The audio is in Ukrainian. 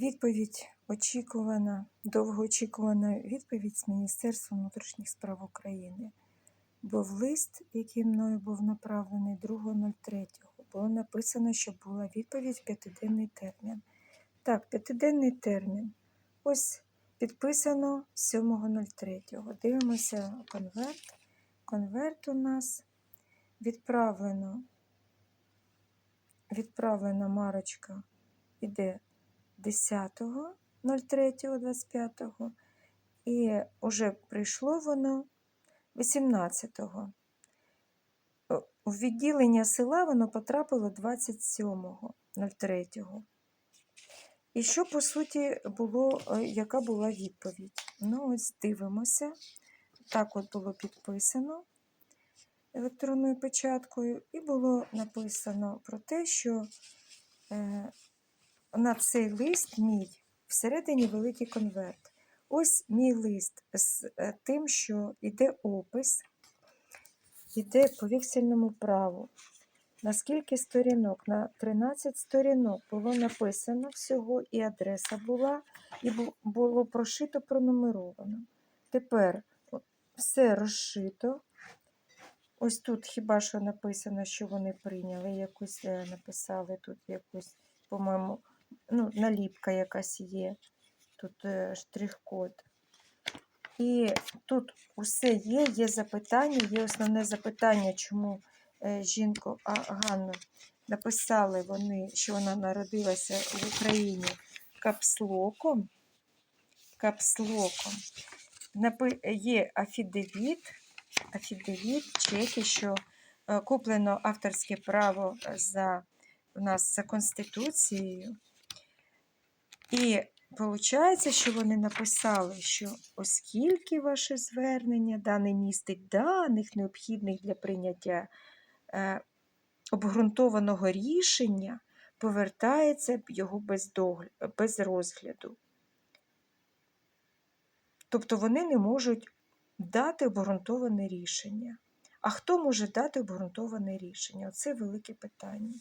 Відповідь очікувана, довгоочікувана відповідь з Міністерства внутрішніх справ України. Був лист, який мною був направлений 2.03. Було написано, що була відповідь в п'ятиденний термін. Так, п'ятиденний термін. Ось підписано 7.03. Дивимося конверт. Конверт у нас відправлено. Відправлена марочка іде 10.03.25 і вже прийшло воно 18-го. У відділення села воно потрапило 27.03. І що, по суті, було, е, яка була відповідь? Ну, ось дивимося. Так от було підписано електронною печаткою, і було написано про те, що е, на цей лист мій всередині великий конверт. Ось мій лист з е, тим, що йде опис, йде по вексельному праву. На скільки сторінок? На 13 сторінок було написано всього, і адреса була, і було прошито, пронумеровано. Тепер все розшито. Ось тут хіба що написано, що вони прийняли, якусь е, написали тут якусь, по-моєму, ну, наліпка якась є. Тут е, штрих-код. І тут усе є, є запитання, є основне запитання, чому е, жінку Ганну написали вони, що вона народилася в Україні капслоком. Капслоком. Є афідевіт, афідевіт, чеки, що е, куплено авторське право за у нас за Конституцією. І виходить, що вони написали, що оскільки ваше звернення да, не містить даних, необхідних для прийняття е, обґрунтованого рішення, повертається його без, догля... без розгляду. Тобто вони не можуть дати обґрунтоване рішення. А хто може дати обґрунтоване рішення? Оце велике питання.